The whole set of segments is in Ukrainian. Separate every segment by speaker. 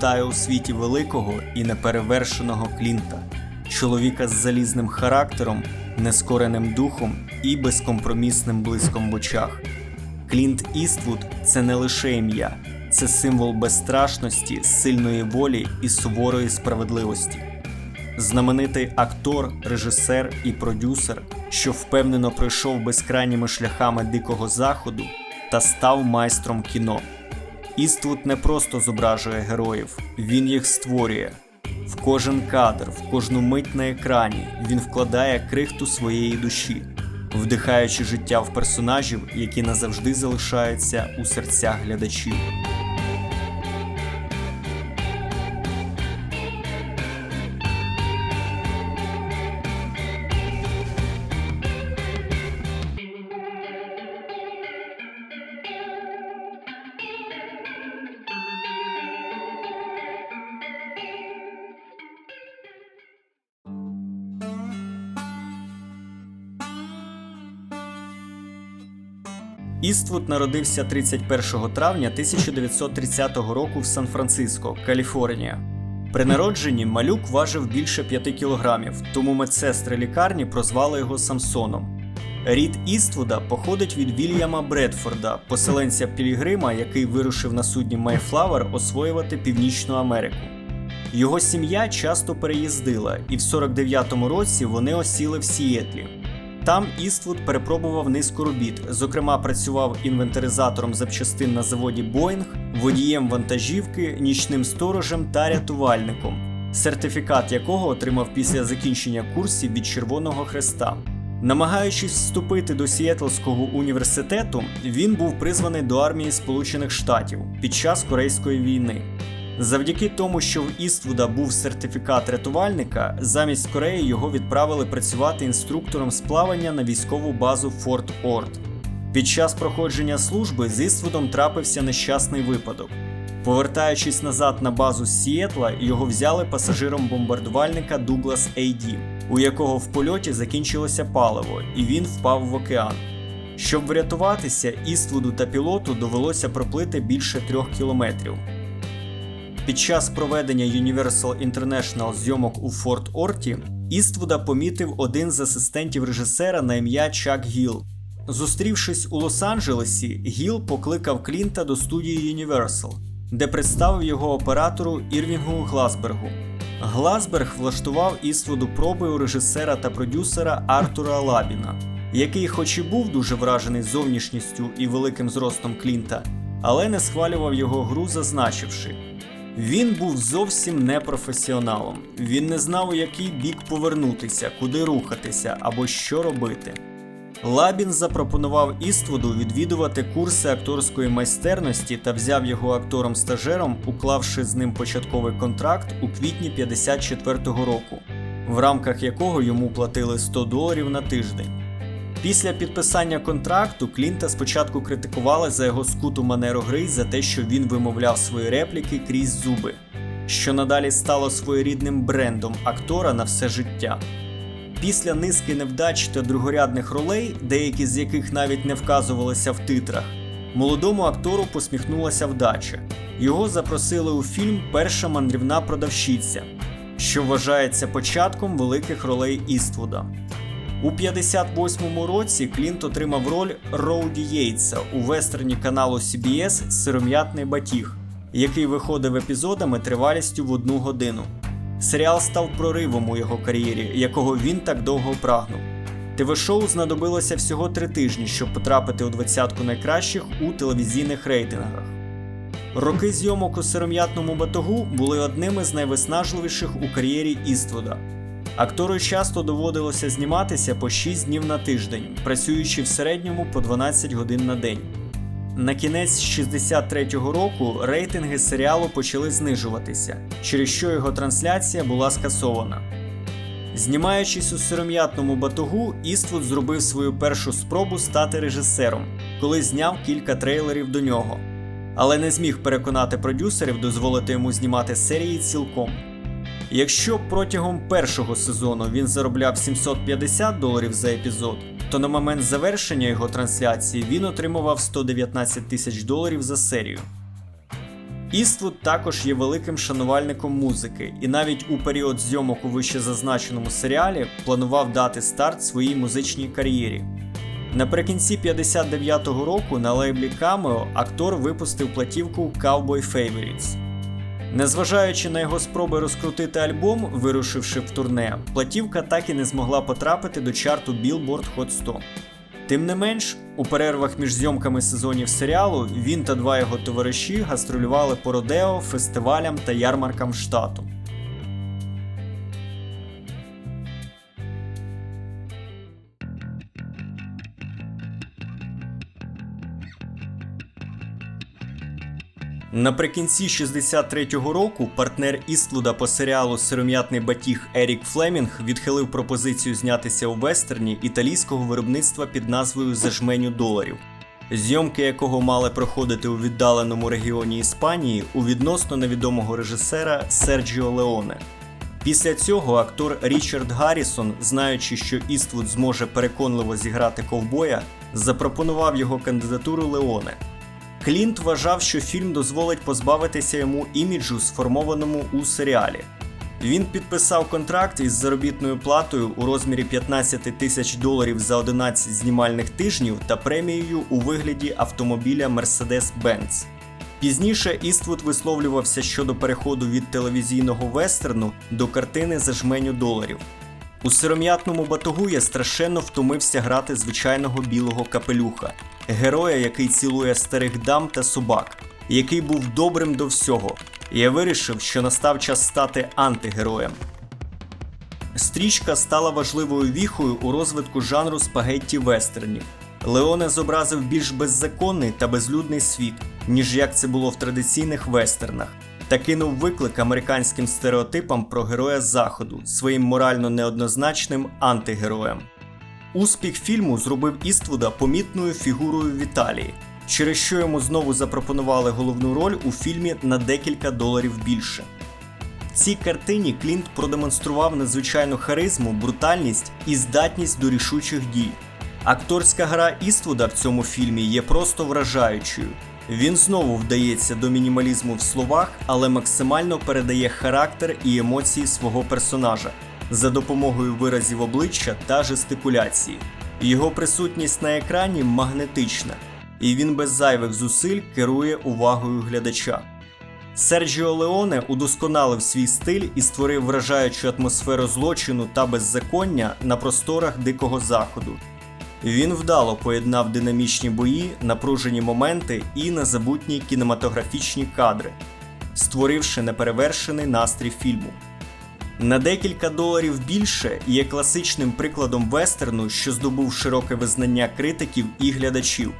Speaker 1: вітає у світі великого і неперевершеного Клінта, чоловіка з залізним характером, нескореним духом і безкомпромісним блиском в очах. Клінт Іствуд це не лише ім'я, це символ безстрашності, сильної волі і суворої справедливості. Знаменитий актор, режисер і продюсер, що впевнено пройшов безкрайніми шляхами дикого заходу та став майстром кіно. Іствуд не просто зображує героїв, він їх створює. В кожен кадр, в кожну мить на екрані він вкладає крихту своєї душі, вдихаючи життя в персонажів, які назавжди залишаються у серцях глядачів. Іствуд народився 31 травня 1930 року в Сан-Франциско, Каліфорнія. При народженні малюк важив більше 5 кілограмів, тому медсестри лікарні прозвали його Самсоном. Рід Іствуда походить від Вільяма Бредфорда, поселенця Пілігрима, який вирушив на судні Майфлавер освоювати Північну Америку. Його сім'я часто переїздила, і в 49-му році вони осіли в Сієтлі. Там Іствуд перепробував низку робіт. Зокрема, працював інвентаризатором запчастин на заводі Боїнг, водієм вантажівки, нічним сторожем та рятувальником, сертифікат якого отримав після закінчення курсів від Червоного Хреста. Намагаючись вступити до Сіетлського університету, він був призваний до армії Сполучених Штатів під час Корейської війни. Завдяки тому, що в Іствуда був сертифікат рятувальника, замість Кореї його відправили працювати інструктором з плавання на військову базу Форт Орт. Під час проходження служби з Іствудом трапився нещасний випадок. Повертаючись назад на базу з Сіетла, його взяли пасажиром бомбардувальника Дуглас Ейді, у якого в польоті закінчилося паливо, і він впав в океан. Щоб врятуватися, Іствуду та пілоту довелося проплити більше трьох кілометрів. Під час проведення Universal International зйомок у Форт Орті Іствуда помітив один з асистентів режисера на ім'я Чак Гіл. Зустрівшись у Лос-Анджелесі, Гіл покликав Клінта до студії Universal, де представив його оператору Ірвінгу Гласбергу. Гласберг влаштував Іствуду проби у режисера та продюсера Артура Лабіна, який, хоч і був дуже вражений зовнішністю і великим зростом Клінта, але не схвалював його гру, зазначивши. Він був зовсім не професіоналом. Він не знав, у який бік повернутися, куди рухатися або що робити. Лабін запропонував Іствуду відвідувати курси акторської майстерності та взяв його актором-стажером, уклавши з ним початковий контракт у квітні 54-го року, в рамках якого йому платили 100 доларів на тиждень. Після підписання контракту Клінта спочатку критикували за його скуту манеру гри за те, що він вимовляв свої репліки крізь зуби, що надалі стало своєрідним брендом актора на все життя. Після низки невдач та другорядних ролей, деякі з яких навіть не вказувалися в титрах, молодому актору посміхнулася вдача. Його запросили у фільм Перша мандрівна продавщиця, що вважається початком великих ролей Іствуда. У 58-му році Клінт отримав роль Роуді Єйтса у вестерні каналу CBS Сиром'ятний батіг, який виходив епізодами тривалістю в одну годину. Серіал став проривом у його кар'єрі, якого він так довго прагнув. ТВ-шоу знадобилося всього три тижні, щоб потрапити у двадцятку найкращих у телевізійних рейтингах. Роки зйомок у сиром'ятному батогу були одними з найвиснажливіших у кар'єрі Іствуда. Актору часто доводилося зніматися по 6 днів на тиждень, працюючи в середньому по 12 годин на день. На кінець 63-го року рейтинги серіалу почали знижуватися, через що його трансляція була скасована. Знімаючись у сиром'ятному батогу, Іствуд зробив свою першу спробу стати режисером, коли зняв кілька трейлерів до нього, але не зміг переконати продюсерів дозволити йому знімати серії цілком. Якщо протягом першого сезону він заробляв 750 доларів за епізод, то на момент завершення його трансляції він отримував 119 тисяч доларів за серію. Іствуд також є великим шанувальником музики, і навіть у період зйомок у вищезазначеному серіалі планував дати старт своїй музичній кар'єрі. Наприкінці 59-го року на лейблі Cameo актор випустив платівку Cowboy Favorites. Незважаючи на його спроби розкрутити альбом, вирушивши в турне, платівка так і не змогла потрапити до чарту Billboard Hot 100. Тим не менш, у перервах між зйомками сезонів серіалу він та два його товариші гастролювали по родео, фестивалям та ярмаркам штату. Наприкінці 63-го року партнер Іствуда по серіалу Сиром'ятний батіг Ерік Флемінг відхилив пропозицію знятися у вестерні італійського виробництва під назвою За жменю доларів, зйомки якого мали проходити у віддаленому регіоні Іспанії у відносно невідомого режисера Серджіо Леоне. Після цього актор Річард Гаррісон, знаючи, що Іствуд зможе переконливо зіграти ковбоя, запропонував його кандидатуру Леоне. Клінт вважав, що фільм дозволить позбавитися йому іміджу, сформованому у серіалі. Він підписав контракт із заробітною платою у розмірі 15 тисяч доларів за 11 знімальних тижнів та премією у вигляді автомобіля Mercedes-Benz. Пізніше Іствуд висловлювався щодо переходу від телевізійного вестерну до картини за жменю доларів. У сиром'ятному батогу я страшенно втомився грати звичайного білого капелюха, героя, який цілує старих дам та собак, який був добрим до всього. Я вирішив, що настав час стати антигероєм. Стрічка стала важливою віхою у розвитку жанру спагетті вестернів. Леоне зобразив більш беззаконний та безлюдний світ, ніж як це було в традиційних вестернах, та кинув виклик американським стереотипам про героя Заходу своїм морально неоднозначним антигероєм. Успіх фільму зробив Іствуда помітною фігурою в Італії, через що йому знову запропонували головну роль у фільмі на декілька доларів більше. В цій картині Клінт продемонстрував надзвичайну харизму, брутальність і здатність до рішучих дій. Акторська гра Іствуда в цьому фільмі є просто вражаючою. Він знову вдається до мінімалізму в словах, але максимально передає характер і емоції свого персонажа за допомогою виразів обличчя та жестикуляції. Його присутність на екрані магнетична, і він без зайвих зусиль керує увагою глядача. Серджіо Леоне удосконалив свій стиль і створив вражаючу атмосферу злочину та беззаконня на просторах Дикого Заходу. Він вдало поєднав динамічні бої, напружені моменти і незабутні кінематографічні кадри, створивши неперевершений настрій фільму. На декілька доларів більше є класичним прикладом вестерну, що здобув широке визнання критиків і глядачів.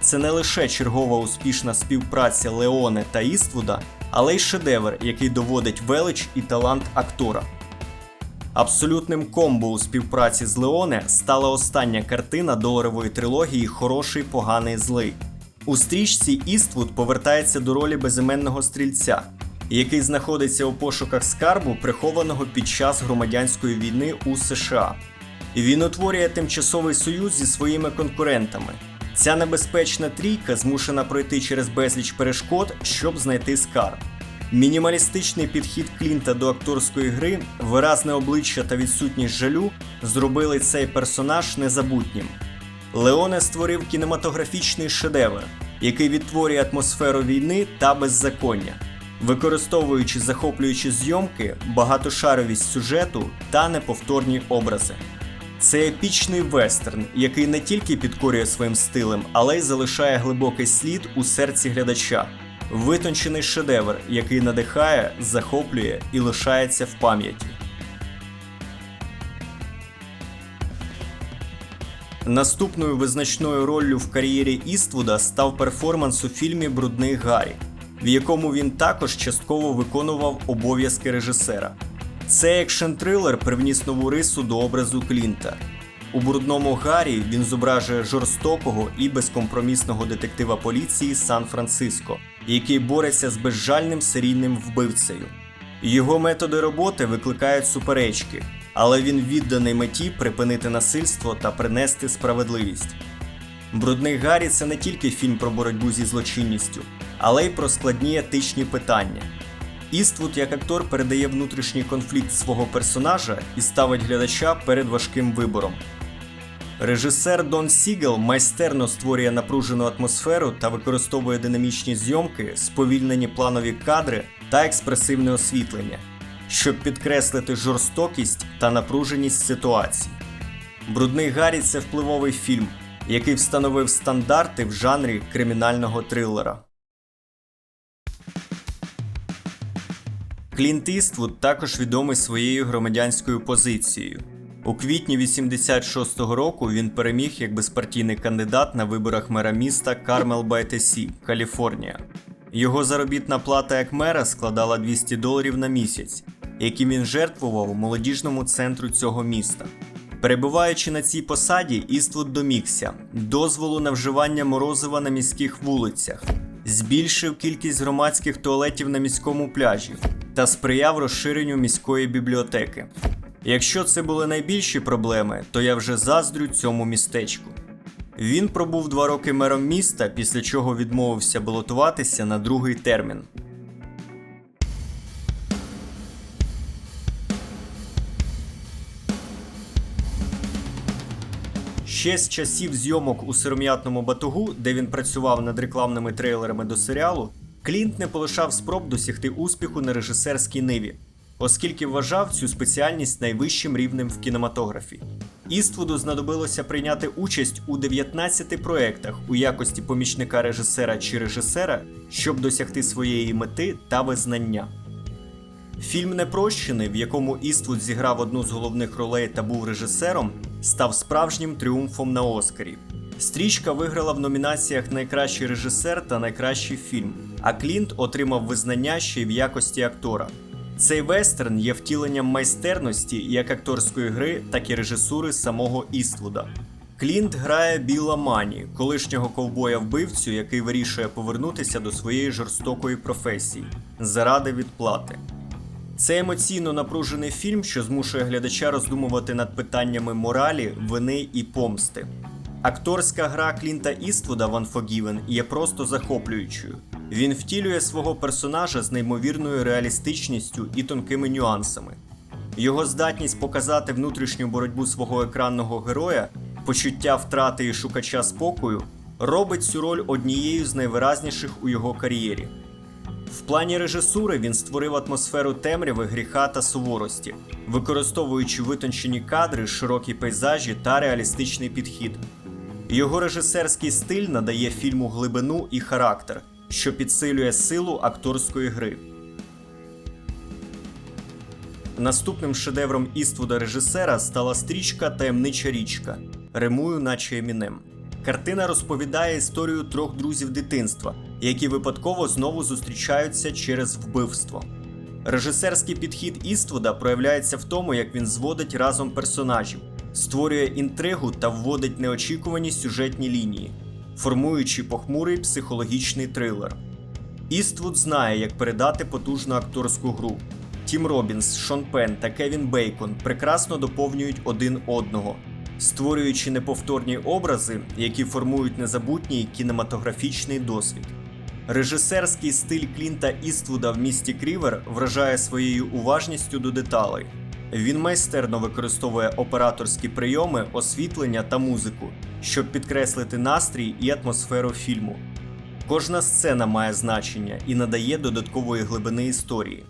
Speaker 1: Це не лише чергова успішна співпраця Леоне та Іствуда, але й шедевр, який доводить велич і талант актора. Абсолютним комбо у співпраці з Леоне стала остання картина доларової трилогії Хороший, поганий, злий. У стрічці Іствуд повертається до ролі безіменного стрільця, який знаходиться у пошуках скарбу, прихованого під час громадянської війни у США. І Він утворює тимчасовий союз зі своїми конкурентами. Ця небезпечна трійка змушена пройти через безліч перешкод, щоб знайти скарб. Мінімалістичний підхід Клінта до акторської гри, виразне обличчя та відсутність жалю зробили цей персонаж незабутнім. Леоне створив кінематографічний шедевр, який відтворює атмосферу війни та беззаконня, використовуючи захоплюючі зйомки, багатошаровість сюжету та неповторні образи. Це епічний вестерн, який не тільки підкорює своїм стилем, але й залишає глибокий слід у серці глядача. Витончений шедевр, який надихає, захоплює і лишається в пам'яті. Наступною визначною роллю в кар'єрі Іствуда став перформанс у фільмі Брудний Гаррі, в якому він також частково виконував обов'язки режисера. Цей екшн трилер привніс нову рису до образу Клінта. У брудному Гаррі він зображує жорстокого і безкомпромісного детектива поліції Сан-Франциско, який бореться з безжальним серійним вбивцею. Його методи роботи викликають суперечки, але він відданий меті припинити насильство та принести справедливість. Брудний Гаррі це не тільки фільм про боротьбу зі злочинністю, але й про складні етичні питання. Іствуд як актор передає внутрішній конфлікт свого персонажа і ставить глядача перед важким вибором. Режисер Дон Сігел майстерно створює напружену атмосферу та використовує динамічні зйомки, сповільнені планові кадри та експресивне освітлення, щоб підкреслити жорстокість та напруженість ситуацій. Брудний Гаррі це впливовий фільм, який встановив стандарти в жанрі кримінального трилера. Клінт Іствуд також відомий своєю громадянською позицією. У квітні 86-го року він переміг як безпартійний кандидат на виборах мера міста Кармел Байтесі, Каліфорнія. Його заробітна плата як мера складала 200 доларів на місяць, які він жертвував молодіжному центру цього міста. Перебуваючи на цій посаді, Іствуд домігся дозволу на вживання морозива на міських вулицях, збільшив кількість громадських туалетів на міському пляжі та сприяв розширенню міської бібліотеки. Якщо це були найбільші проблеми, то я вже заздрю цьому містечку. Він пробув два роки мером міста, після чого відмовився балотуватися на другий термін. Ще з часів зйомок у сиром'ятному батугу, де він працював над рекламними трейлерами до серіалу, Клінт не полишав спроб досягти успіху на режисерській ниві, оскільки вважав цю спеціальність найвищим рівнем в кінематографі. Іствуду знадобилося прийняти участь у 19 проєктах у якості помічника режисера чи режисера, щоб досягти своєї мети та визнання. Фільм Непрощений, в якому Іствуд зіграв одну з головних ролей та був режисером, став справжнім тріумфом на Оскарі. Стрічка виграла в номінаціях Найкращий режисер та найкращий фільм, а Клінт отримав визнання ще й в якості актора. Цей вестерн є втіленням майстерності як акторської гри, так і режисури самого Іствуда. Клінт грає Біла Мані, колишнього ковбоя вбивцю, який вирішує повернутися до своєї жорстокої професії заради відплати. Це емоційно напружений фільм, що змушує глядача роздумувати над питаннями моралі, вини і помсти. Акторська гра Клінта Іствуда в Unforgiven є просто захоплюючою. Він втілює свого персонажа з неймовірною реалістичністю і тонкими нюансами. Його здатність показати внутрішню боротьбу свого екранного героя, почуття втрати і шукача спокою робить цю роль однією з найвиразніших у його кар'єрі. В плані режисури він створив атмосферу темряви, гріха та суворості, використовуючи витончені кадри, широкі пейзажі та реалістичний підхід. Його режисерський стиль надає фільму глибину і характер, що підсилює силу акторської гри. Наступним шедевром Іствуда режисера стала стрічка Таємнича річка Римую, наче Емінем. Картина розповідає історію трьох друзів дитинства, які випадково знову зустрічаються через вбивство. Режисерський підхід Іствуда проявляється в тому, як він зводить разом персонажів, створює інтригу та вводить неочікувані сюжетні лінії, формуючи похмурий психологічний трилер. Іствуд знає, як передати потужну акторську гру. Тім Робінс, Шон Пен та Кевін Бейкон прекрасно доповнюють один одного, створюючи неповторні образи, які формують незабутній кінематографічний досвід. Режисерський стиль Клінта Іствуда в місті Крівер вражає своєю уважністю до деталей. Він майстерно використовує операторські прийоми, освітлення та музику, щоб підкреслити настрій і атмосферу фільму. Кожна сцена має значення і надає додаткової глибини історії.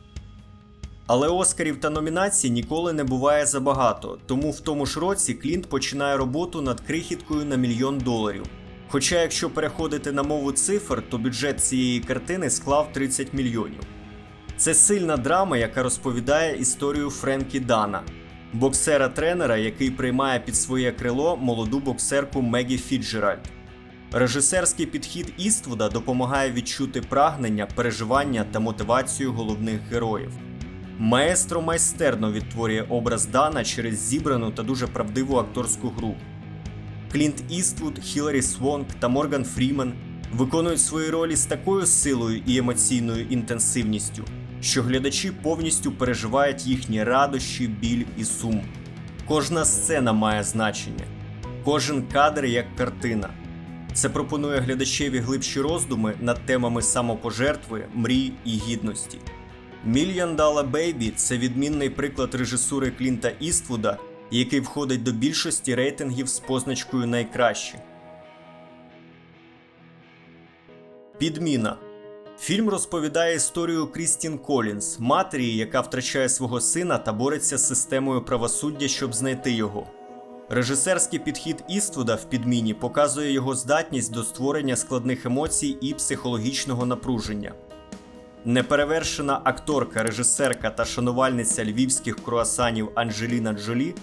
Speaker 1: Але Оскарів та номінацій ніколи не буває забагато, тому в тому ж році Клінт починає роботу над крихіткою на мільйон доларів. Хоча, якщо переходити на мову цифр, то бюджет цієї картини склав 30 мільйонів. Це сильна драма, яка розповідає історію Френкі Дана, боксера-тренера, який приймає під своє крило молоду боксерку Мегі Фіджеральд. Режисерський підхід Іствуда допомагає відчути прагнення, переживання та мотивацію головних героїв. Маестро майстерно відтворює образ Дана через зібрану та дуже правдиву акторську гру. Клінт Іствуд, Хіларі Свонг та Морган Фрімен виконують свої ролі з такою силою і емоційною інтенсивністю, що глядачі повністю переживають їхні радощі, біль і сум. Кожна сцена має значення, кожен кадр як картина. Це пропонує глядачеві глибші роздуми над темами самопожертви, мрій і гідності. Мільйон Dollar Baby – це відмінний приклад режисури Клінта Іствуда, який входить до більшості рейтингів з позначкою найкраще. Підміна Фільм розповідає історію Крістін Колінс, матері, яка втрачає свого сина та бореться з системою правосуддя, щоб знайти його. Режисерський підхід Іствуда в підміні показує його здатність до створення складних емоцій і психологічного напруження. Неперевершена акторка, режисерка та шанувальниця львівських круасанів Анджеліна Джолі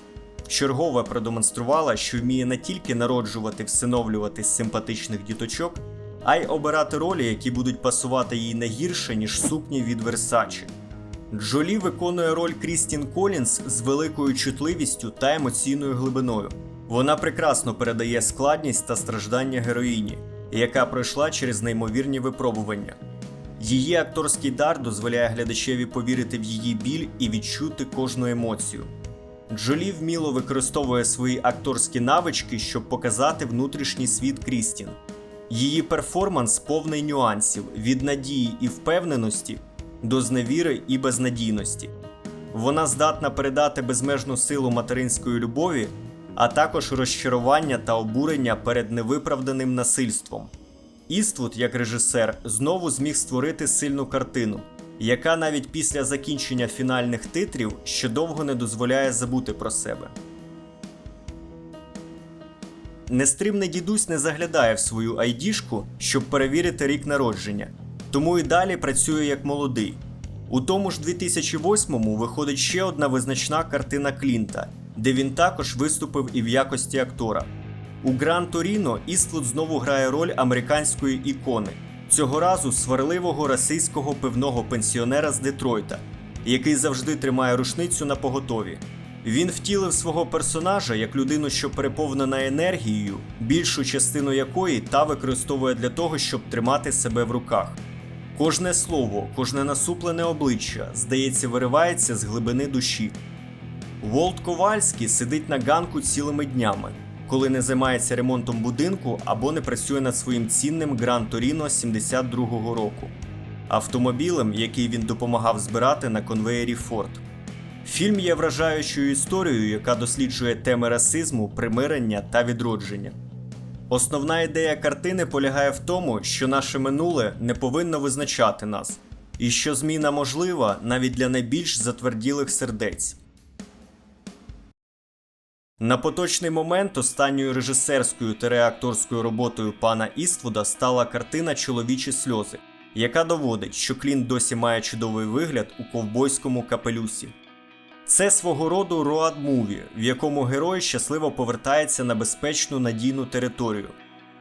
Speaker 1: чергове продемонструвала, що вміє не тільки народжувати, всиновлювати симпатичних діточок, а й обирати ролі, які будуть пасувати їй не гірше, ніж сукні від Версачі. Джолі виконує роль Крістін Колінс з великою чутливістю та емоційною глибиною. Вона прекрасно передає складність та страждання героїні, яка пройшла через неймовірні випробування. Її акторський дар дозволяє глядачеві повірити в її біль і відчути кожну емоцію. Джолі вміло використовує свої акторські навички, щоб показати внутрішній світ Крістін. Її перформанс повний нюансів від надії і впевненості до зневіри і безнадійності. Вона здатна передати безмежну силу материнської любові, а також розчарування та обурення перед невиправданим насильством. Іствуд, як режисер, знову зміг створити сильну картину, яка навіть після закінчення фінальних титрів ще довго не дозволяє забути про себе. Нестримний дідусь не заглядає в свою айдішку, щоб перевірити рік народження, тому і далі працює як молодий. У тому ж 2008-му виходить ще одна визначна картина Клінта, де він також виступив і в якості актора. У Гран Торіно Іствуд знову грає роль американської ікони, цього разу сварливого расистського пивного пенсіонера з Детройта, який завжди тримає рушницю на поготові. Він втілив свого персонажа як людину, що переповнена енергією, більшу частину якої та використовує для того, щоб тримати себе в руках. Кожне слово, кожне насуплене обличчя, здається, виривається з глибини душі. Волт Ковальський сидить на ганку цілими днями, коли не займається ремонтом будинку або не працює над своїм цінним Гран Торіно 72-го року, автомобілем, який він допомагав збирати на конвеєрі Форд. Фільм є вражаючою історією, яка досліджує теми расизму, примирення та відродження. Основна ідея картини полягає в тому, що наше минуле не повинно визначати нас, і що зміна можлива навіть для найбільш затверділих сердець. На поточний момент останньою режисерською та реакторською роботою пана Іствуда стала картина Чоловічі сльози, яка доводить, що Клінт досі має чудовий вигляд у ковбойському капелюсі. Це свого роду роад муві, в якому герой щасливо повертається на безпечну надійну територію.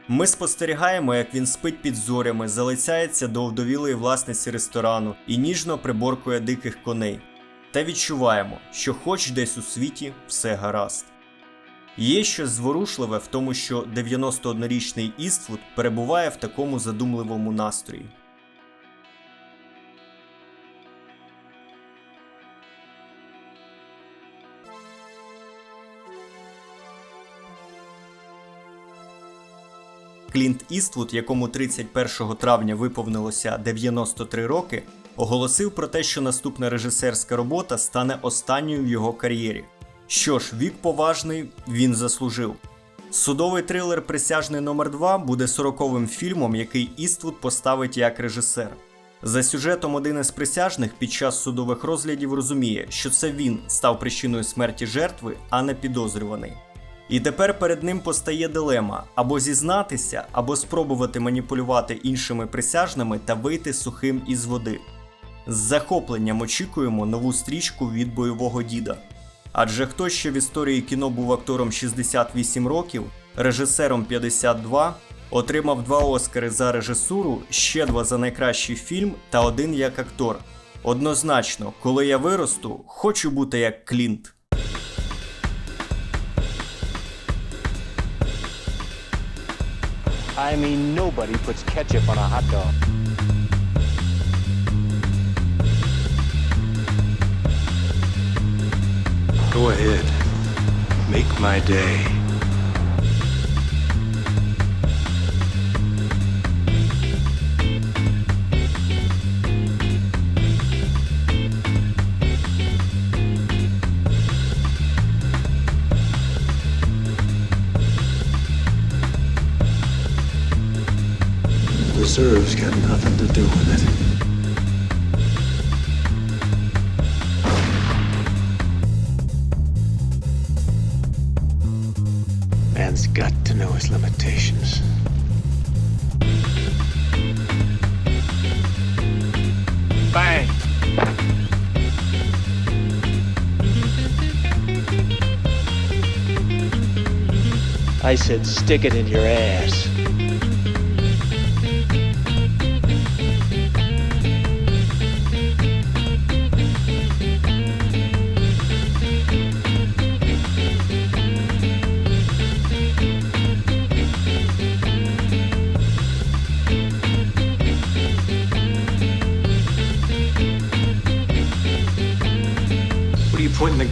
Speaker 1: Ми спостерігаємо, як він спить під зорями, залицяється до овдовілої власниці ресторану і ніжно приборкує диких коней. Та відчуваємо, що хоч десь у світі все гаразд. Є щось зворушливе в тому, що 91-річний Іствуд перебуває в такому задумливому настрої. Клінт Іствуд, якому 31 травня виповнилося 93 роки, оголосив про те, що наступна режисерська робота стане останньою в його кар'єрі. Що ж, вік поважний він заслужив. Судовий трилер Присяжний номер 2 буде 40-м фільмом, який Іствуд поставить як режисер. За сюжетом один із присяжних під час судових розглядів розуміє, що це він став причиною смерті жертви, а не підозрюваний. І тепер перед ним постає дилема або зізнатися, або спробувати маніпулювати іншими присяжними та вийти сухим із води. З захопленням очікуємо нову стрічку від бойового діда. Адже хто ще в історії кіно був актором 68 років, режисером 52, отримав два Оскари за режисуру, ще два за найкращий фільм та один як актор. Однозначно, коли я виросту, хочу бути як Клінт.
Speaker 2: I mean, nobody puts ketchup on a hot dog.
Speaker 3: Go ahead. Make my day. Deserves got nothing to do with it. Man's got to know his limitations.
Speaker 4: Bang! I said stick it in your ass.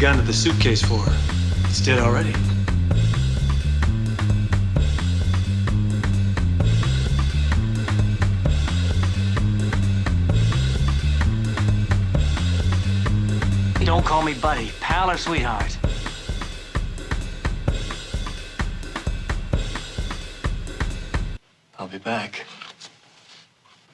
Speaker 3: Gun at the suitcase for? It's dead already.
Speaker 2: Don't call me buddy, pal or sweetheart.
Speaker 3: I'll be back.